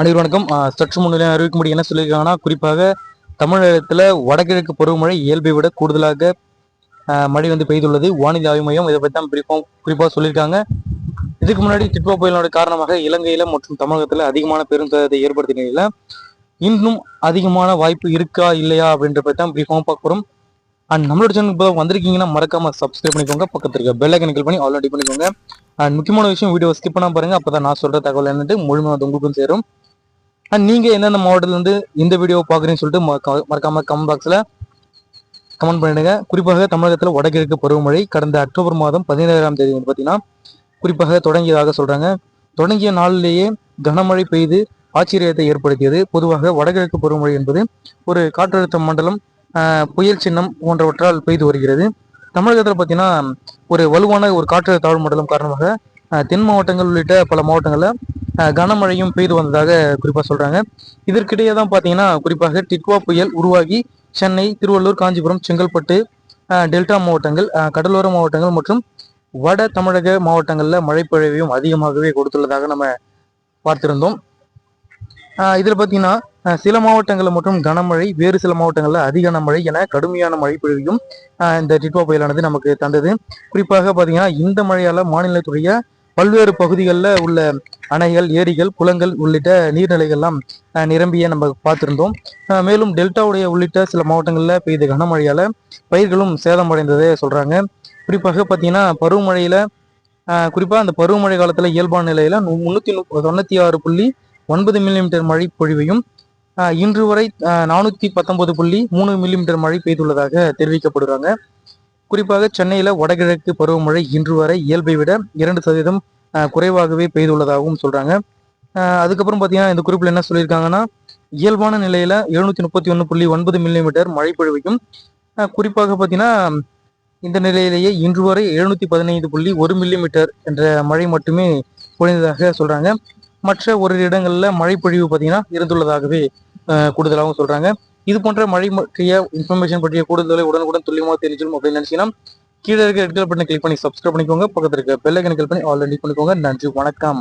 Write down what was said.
அனைவரும் வணக்கம் சற்று முன்னிலை அறிவிக்கும்படி என்ன சொல்லியிருக்காங்கன்னா குறிப்பாக தமிழகத்தில் வடகிழக்கு பருவமழை இயல்பை விட கூடுதலாக மழை வந்து பெய்துள்ளது. வானிலை ஆய்வு மையம் இதை பற்றி தான் குறிப்பாக குறிப்பாக சொல்லியிருக்காங்க. இதுக்கு முன்னாடி டிட்வா புயலினுடைய காரணமாக இலங்கையில் மற்றும் தமிழகத்தில் அதிகமான பெருந்தத்தை ஏற்படுத்திய நிலையில் இன்னும் அதிகமான வாய்ப்பு இருக்கா இல்லையா அப்படின்ற பற்றி தான் பிரீஃபாக பார்க்குறோம் அண்ட் நம்மளோட சேனல் இப்போ வந்திருக்கீங்கன்னா மறக்காம சப்ஸ்கிரைப் பண்ணிக்கோங்க. பக்கத்தில் இருக்க பெல் ஐக்கன் கிளிக் பண்ணி ஆல்ரெடி பண்ணிக்கோங்க. அண்ட் முக்கியமான விஷயம் வீடியோ ஸ்கிப் பண்ணால் பாருங்கள் அப்போ தான் நான் சொல்கிற தகவல் என்னட்டு முழுமையாக உங்களுக்கும் சேரும். அண்ட் நீங்கள் எந்தெந்த மாவட்டத்தில் இருந்து இந்த வீடியோ பார்க்குறீங்கன்னு சொல்லிட்டு மறக்க- மறக்காம கமெண்ட் பாக்ஸில் கமெண்ட் பண்ணிடுங்க. குறிப்பாக தமிழகத்தில் வடகிழக்கு பருவமழை கடந்த அக்டோபர் மாதம் பதினேழாம் தேதி வந்து பார்த்தீங்கன்னா குறிப்பாக தொடங்கியதாக சொல்கிறாங்க தொடங்கிய நாளிலேயே கனமழை பெய்து ஆச்சரியத்தை ஏற்படுத்தியது. பொதுவாக வடகிழக்கு பருவமழை என்பது ஒரு காற்றழுத்த மண்டலம் புயல் சின்னம் போன்றவற்றால் பெய்து வருகிறது. தமிழகத்தில் பார்த்தீங்கன்னா ஒரு வலுவான ஒரு காற்றழுத்த தாழ்வு மண்டலம் காரணமாக தென் மாவட்டங்கள் உள்ளிட்ட பல மாவட்டங்களில் கனமழையும் பெய்து வந்ததாக குறிப்பாக சொல்றாங்க. இதற்கிடையே தான் பார்த்தீங்கன்னா குறிப்பாக டிட்வா புயல் உருவாகி சென்னை திருவள்ளூர் காஞ்சிபுரம் செங்கல்பட்டு டெல்டா மாவட்டங்கள் ஆஹ் கடலோர மாவட்டங்கள் மற்றும் வட தமிழக மாவட்டங்களில் மழைப்பொழிவையும் அதிகமாகவே கொடுத்துள்ளதாக நம்ம பார்த்திருந்தோம். ஆஹ் இதுல பார்த்தீங்கன்னா சில மாவட்டங்களில் மற்றும் கனமழை வேறு சில மாவட்டங்களில் அதிக கனமழை என கடுமையான மழை பொழிவையும் ஆஹ் இந்த டிட்வா புயலானது நமக்கு தந்தது. குறிப்பாக பார்த்தீங்கன்னா இந்த மழையால மாநிலத்துடைய பல்வேறு பகுதிகளில் உள்ள அணைகள் ஏரிகள் குளங்கள் உள்ளிட்ட நீர்நிலைகள்லாம் நிரம்பிய நம்ம பார்த்திருந்தோம். மேலும் டெல்டாவுடைய உள்ளிட்ட சில மாவட்டங்களில் பெய்த கனமழையால பயிர்களும் சேதமடைந்ததை சொல்றாங்க. குறிப்பாக பார்த்தீங்கன்னா பருவமழையில ஆஹ் குறிப்பா அந்த பருவமழை காலத்துல இயல்பான நிலையில முந்நூற்றி முன்னூத்தி நு- தொண்ணூத்தி ஆறு புள்ளி ஒன்பது மில்லிமீட்டர் மழை பொழிவையும் ஆஹ் இன்று வரை நானூத்தி பத்தொன்பது புள்ளி மூணு மில்லிமீட்டர் மழை பெய்துள்ளதாக தெரிவிக்கப்படுறாங்க. குறிப்பாக சென்னையில வடகிழக்கு பருவமழை இன்று வரை இயல்பை விட இரண்டு சதவீதம் குறைவாகவே பெய்துள்ளதாகவும் சொல்றாங்க. அதுக்கப்புறம் பார்த்தீங்கன்னா இந்த குறிப்பில் என்ன சொல்லியிருக்காங்கன்னா இயல்பான நிலையில எழுநூத்தி முப்பத்தி ஒன்று புள்ளி ஒன்பது மில்லிமீட்டர் மழை பொழிவையும் குறிப்பாக பார்த்தீங்கன்னா இந்த நிலையிலேயே இன்று வரை எழுநூத்தி பதினைந்து புள்ளி ஒரு மில்லிமீட்டர் என்ற மழை மட்டுமே பொழிந்ததாக சொல்றாங்க. மற்ற ஒரு இடங்கள்ல மழை பொழிவு பார்த்தீங்கன்னா இருந்துள்ளதாகவே கூடுதலாகவும் சொல்றாங்க. இது போன்ற மழை முக்கிய இன்ஃபர்மேஷன் பற்றிய கூடுதலை உடனுக்குடன் துல்லியமாக தெரிஞ்சிடும் அப்படின்னு நினைச்சீங்கன்னா கீழே இருக்க ரெட் கலர் பட்டனை கிளிக் பண்ணி சப்ஸ்கிரைப் பண்ணிக்கோங்க. பக்கத்துல இருக்க பெல் கிளிக் பண்ணி ஆல்ரெடி பண்ணிக்கோங்க. நன்றி வணக்கம்.